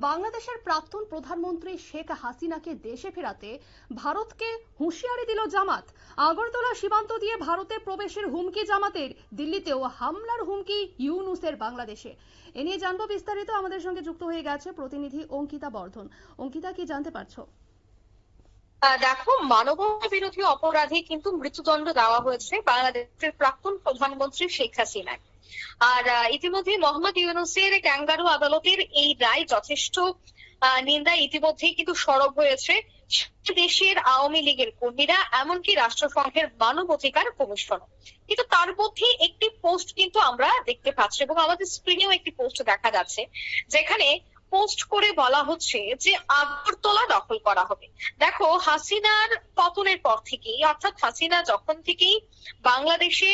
বাংলাদেশের প্রাক্তন প্রধানমন্ত্রী শেখ হাসিনাকে দেশে ফেরাতে ভারতকে হুঁশিয়ারি দিল জামাত। আগরতলা সীমান্ত দিয়ে ভারতে প্রবেশের হুমকি জামাতের, দিল্লিতেও হামলার হুমকি ইউনুসের বাংলাদেশে। এ নিয়ে জানব বিস্তারিত। আমাদের সঙ্গে যুক্ত হয়ে গেছে প্রতিনিধি অঙ্কিতা বর্ধন। অঙ্কিতা, কি জানতে পারছ? দেখো মানবতা বিরোধী অপরাধে কিন্তু মৃত্যুদণ্ড দেওয়া হয়েছে বাংলাদেশের প্রাক্তন প্রধানমন্ত্রী শেখ হাসিনাকে আর ইতিমধ্যে মোহাম্মদ ইউনুসের ক্যাঙ্গারু আদালতের এই রায় যথেষ্ট নিন্দা ইতিমধ্যেই কিন্তু সরব হয়েছে। দেশের আওয়ামী লীগের কর্মীরা, এমনকি রাষ্ট্রসংঘের মানবাধিকার কমিশন। কিন্তু তার মধ্যে একটি পোস্ট কিন্তু আমরা দেখতে পাচ্ছি এবং আমাদের স্ক্রিনেও একটি পোস্ট দেখা যাচ্ছে, যেখানে পোস্ট করে বলা হচ্ছে যে আগরতলা দখল করা হবে। দেখো, হাসিনার পতনের পর থেকেই, অর্থাৎ হাসিনা যখন থেকেই বাংলাদেশে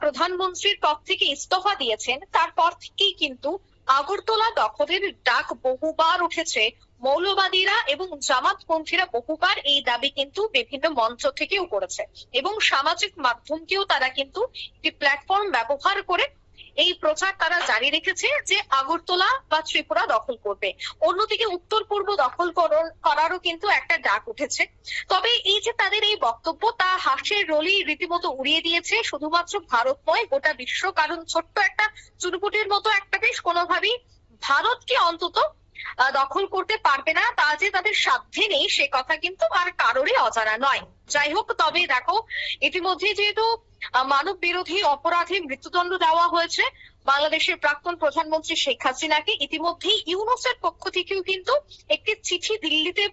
প্রধানমন্ত্রীর পদ থেকে ইস্তফা দিয়েছেন। তারপর থেকেই কিন্তু আগরতলা দখলের ডাক বহুবার উঠেছে। মৌলবাদীরা এবং জামাতপন্থীরা বহুবার এই দাবি কিন্তু বিভিন্ন মঞ্চ থেকেও করেছে। এবং সামাজিক মাধ্যমকেও তারা কিন্তু একটি প্ল্যাটফর্ম ব্যবহার করে এই প্রচার তারা জারি রেখেছে যে আগরতলা বা ত্রিপুরা দখল করবে। অন্যদিকে উত্তর পূর্ব দখল করারও কিন্তু একটা ডাক উঠেছে। তবে এই যে তাদের এই বক্তব্য, তা হাসের রলি রীতিমতো উড়িয়ে দিয়েছে শুধুমাত্র ভারত নয় গোটা বিশ্ব। কারণ ছোট্ট একটা চুনপুটির মতো একটা দেশ কোনোভাবেই ভারতকে অন্তত দখল করতে পারবে না, তা যে তাদের সাধ্যে নেই, সে কথা কিন্তু আর কারোরই অজানা নয়। যাই হোক, তবে দেখো, ইতিমধ্যে যেহেতু মানব বিরোধী অপরাধে মৃত্যুদণ্ড দেওয়া হয়েছে, বাংলাদেশের প্রাক্তন প্রধানমন্ত্রী শেখ হাসিনাকে, ইতিমধ্যেই ইউনুসের পক্ষ থেকেও কিন্তু একটি চিঠি দিল্লিতে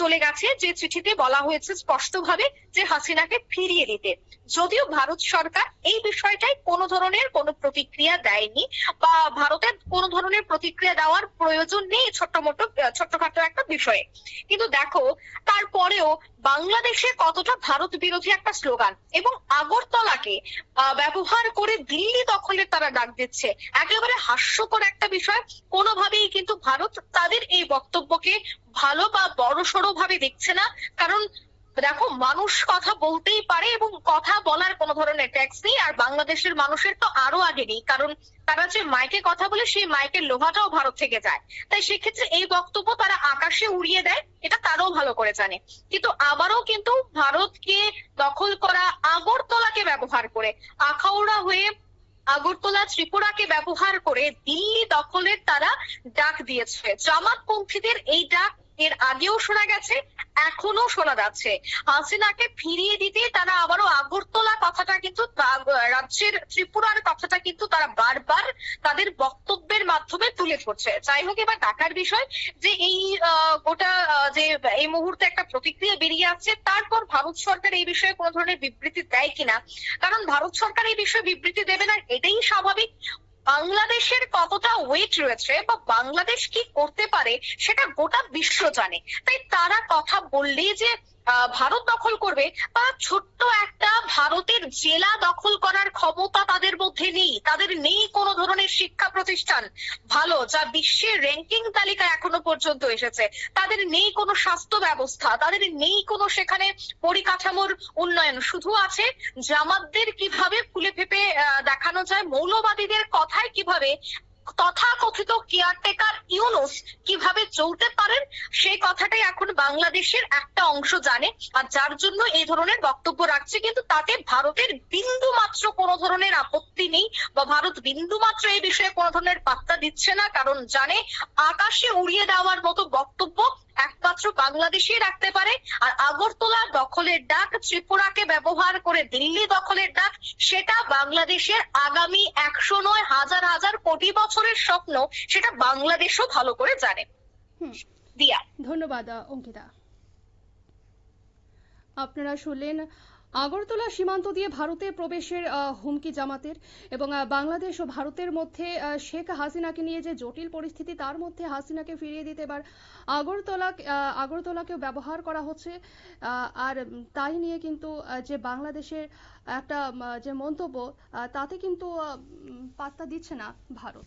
চলে গেছে যে চিঠিতে বলা হয়েছে স্পষ্টভাবে যে হাসিনাকে ফিরিয়ে দিতে। যদিও ভারত সরকার এই বিষয়টাই কোনো ধরনের কোনো প্রতিক্রিয়া দেয়নি বা ভারতের কোনো ধরনের প্রতিক্রিয়া দেওয়ার প্রয়োজন নেই ছোট্ট মোটো ছোট্টখাটো একটা বিষয়ে। কিন্তু দেখো, তারপরেও বাংলাদেশে কতটা ভারত বিরোধী একটা স্লোগান এবং আগরতলাকে ব্যবহার করে দিল্লি দখলের তারা ডাক দিচ্ছে। একেবারে হাস্যকর একটা বিষয়। কোনোভাবেই কিন্তু ভারত তাদের এই বক্তব্যকে ভালো বা বড়সড় ভাবে দেখছে না। কারণ দেখো, মানুষ কথা বলতেই পারে এবং কথা বলার কোনো ধরনের ট্যাক্স নেই, আর বাংলাদেশের মানুষের তো আরও আগে নেই। কারণ তারা যে মাইকে কথা বলে, সেই মাইকের লোহাটাও ভারত থেকে যায়। তাই সেক্ষেত্রে এই বক্তব্য তারা আকাশে উড়িয়ে দেয়, এটা তারাও ভালো করে জানে। কিন্তু আবারও কিন্তু ভারতকে দখল করা আগরতলাকে ব্যবহার করে, আখাউড়া হয়ে আগরতলা, ত্রিপুরাকে ব্যবহার করে দিল্লি দখলের তারা ডাক দিয়েছে। জামাতপন্থীদের এই ডাক এর আগেও শোনা গেছে এখনও শোনা যাচ্ছে। হাসিনাকে ফিরিয়ে দিতে তারা আবারও আগরতলা কথাটা কিন্তু রাজ্যের ত্রিপুরার কথাটা কিন্তু তারা বারবার তাদের বক্তব্যের মাধ্যমে তুলে ধরছে। যাই হোক, এবার দেখার বিষয় যে এই গোটা যে এই মুহূর্তে একটা প্রতিক্রিয়া বেরিয়ে আসছে, তারপর ভারত সরকার এই বিষয়ে কোনো ধরনের বিবৃতি দেয় কিনা? কারণ ভারত সরকার এই বিষয়ে বিবৃতি দেবে না, এটাই স্বাভাবিক। বাংলাদেশের কতটা ওয়েট রয়েছে বা বাংলাদেশ কি করতে পারে, সেটা গোটা বিশ্ব জানে। তাই তারা কথা বললেই যে ভারত দখল করবে বা ছোট্ট একটা ভারতের জেলা দখল করার ক্ষমতা তাদের মধ্যে নেই। তাদের নেই কোনো ধরনের শিক্ষা প্রতিষ্ঠান ভালো, যা বিশ্বের র্যাঙ্কিং তালিকায় এখনও পর্যন্ত এসেছে। তাদের নেই কোনো স্বাস্থ্য ব্যবস্থা, তাদের নেই কোনো সেখানে পরিকাঠামোর উন্নয়ন। শুধু আছে জামাতদের কীভাবে ফুলে ফেপে দেখানো যায়, মৌলবাদীদের কথায় কীভাবে তথাকথিত কেয়ারটেকার ইউনুস কীভাবে চলতে পারেন, সেই কথাটাই এখন বাংলাদেশের একটা অংশ জানে। আর যার জন্য এই ধরনের বক্তব্য রাখছে, কিন্তু তাতে ভারতের বিন্দু মাত্র কোনো ধরনের আপত্তি নেই বা ভারত বিন্দু মাত্র এই বিষয়ে কোনো ধরনের পাত্তা দিচ্ছে না, কারণ জানে আকাশে উড়িয়ে দেওয়ার মতো বক্তব্য একমাত্র বাংলাদেশই রাখতে পারে। আর আগরতলা দখলের ডাক, ত্রিপুরাকে ব্যবহার করে দিল্লি দখলের ডাক, সেটা বাংলাদেশের আগামী একশো নয়, হাজার হাজার কোটি স্বপ্ন সেটা বাংলাদেশও ভালো করে জানে। দিয়া। ধন্যবাদ অঙ্কিতা। আপনারা শুনলেন আগরতলা সীমান্ত দিয়ে ভারতে প্রবেশের হুমকি জামাতের এবং বাংলাদেশ ও ভারতের মধ্যে শেখ হাসিনাকে নিয়ে যে জটিল পরিস্থিতি তার মধ্যে হাসিনাকে ফিরিয়ে দিতে এবার আগরতলা আহ, আগরতলাকেও ব্যবহার করা হচ্ছে। আহ, আর তাই নিয়ে কিন্তু যে বাংলাদেশের একটা যে মন্তব্য তাতে কিন্তু পাত্তা দিচ্ছে না ভারত।